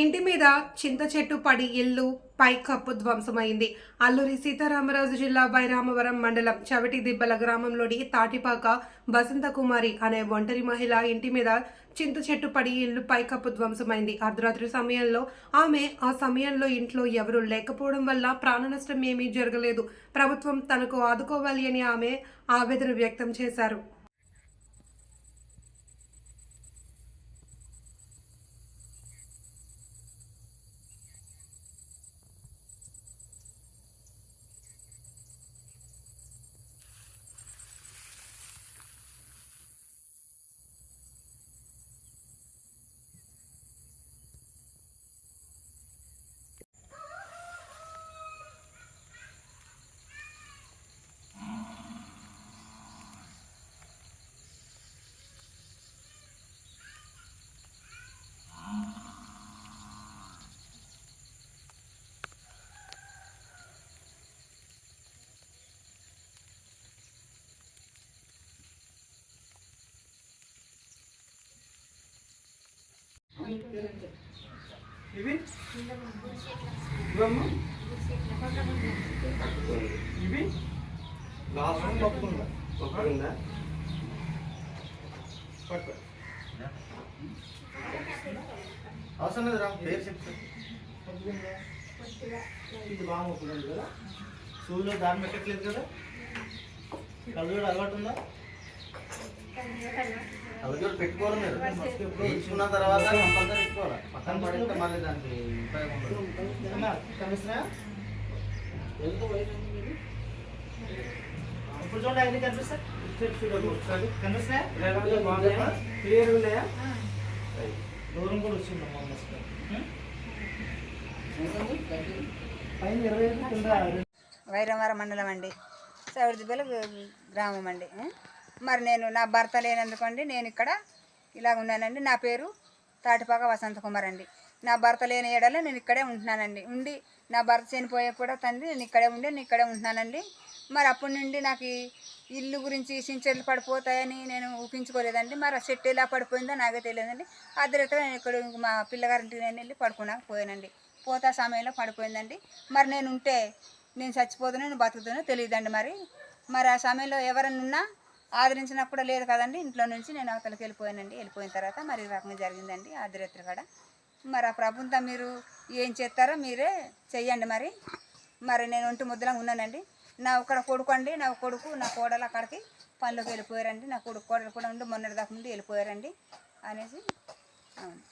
ఇంటి మీద చింత చెట్టు పడి ఇల్లు పైకప్పు ధ్వంసమైంది. అల్లూరి సీతారామరాజు జిల్లా బైరామవరం మండలం చవిటి దిబ్బల గ్రామంలోని తాటిపాక వసంతకుమారి అనే ఒంటరి మహిళ ఇంటి మీద చింత చెట్టు పడి ఇల్లు పైకప్పు ధ్వంసమైంది. అర్ధరాత్రి సమయంలో ఆమె ఆ సమయంలో ఇంట్లో ఎవరూ లేకపోవడం వల్ల ప్రాణ నష్టం ఏమీ జరగలేదు. ప్రభుత్వం తనకు ఆదుకోవాలి అని ఆమె ఆవేదన వ్యక్తం చేశారు. ఇవి? ఇవమ్మా? ఇవి? లాస్ట్ రూమ్ పప్పుకుందా పప్పుకుందా పట్టు. అవసరం లేదు రా పేరు చెప్తా. ఇది బాగా మొక్కుతుంది కదా? సూలో దాని పెట్టట్లేదు కదా? కళ్ళజోడు అలవాటు ఉందా? మీరు. వేయించుకున్న తర్వాత కంపల్సరీ పెట్టుకోవాలి. పక్కన పడితే మళ్ళీ దానికి ఉపయోగం ఉండదు. కనిపిస్తున్నాయా? ఇప్పుడు చూడండి అన్ని కనిపిస్తాయి. కనిపిస్తున్నాయా? క్లియర్ ఉన్నాయా? దూరం కూడా వైరవరం మండలం అండి. సౌడిదిబ్బల గ్రామం అండి? మరి నేను నా భర్త లేనందుకండి నేను ఇక్కడ ఇలా ఉన్నానండి. నా పేరు తాటిపాక వసంత కుమార్ అండి. నా భర్త లేని ఏడలో నేను ఇక్కడే ఉంటున్నానండి. ఉండి నా భర్త చనిపోయే కూడా తండ్రి నేను ఇక్కడే ఉండి నేను ఇక్కడే ఉంటున్నానండి. మరి అప్పటి నుండి నాకు ఇల్లు గురించి సించెట్లు పడిపోతాయని నేను ఊహించుకోలేదండి. మరి ఆ చెట్టు ఎలా పడిపోయిందో నాకే తెలియదండి. అర్ధరాత్రి నేను ఇక్కడ మా పిల్లగారింటికి నేను వెళ్ళి పడుకున్నాక పోయానండి పోతా సమయంలో పడిపోయిందండి. మరి నేను ఉంటే నేను చచ్చిపోతున్నా నేను బతుకుతున్నా తెలియదండి మరి. మరి ఆ సమయంలో ఎవరన్నా ఆదరించినప్పుడు లేదు కదండి. ఇంట్లో నుంచి నేను అవతలకి వెళ్ళిపోయానండి. వెళ్ళిపోయిన తర్వాత మరి రకంగా జరిగిందండి. అర్ధరాత్రి కాడ. మరి ఆ ప్రభుత్వం మీరు ఏం చేస్తారో మీరే చెయ్యండి మరి. మరి నేను ఒంటి ముద్దలంగా ఉన్నానండి. నా ఒక్కడ కొడుకు అండి నా కొడుకు నా కోడలు అక్కడికి పనిలోకి వెళ్ళిపోయారండి. నా కొడుకు కోడలు కూడా ఉండి మొన్నటి దాకా నుండి వెళ్ళిపోయారండి. అనేసి. అవును.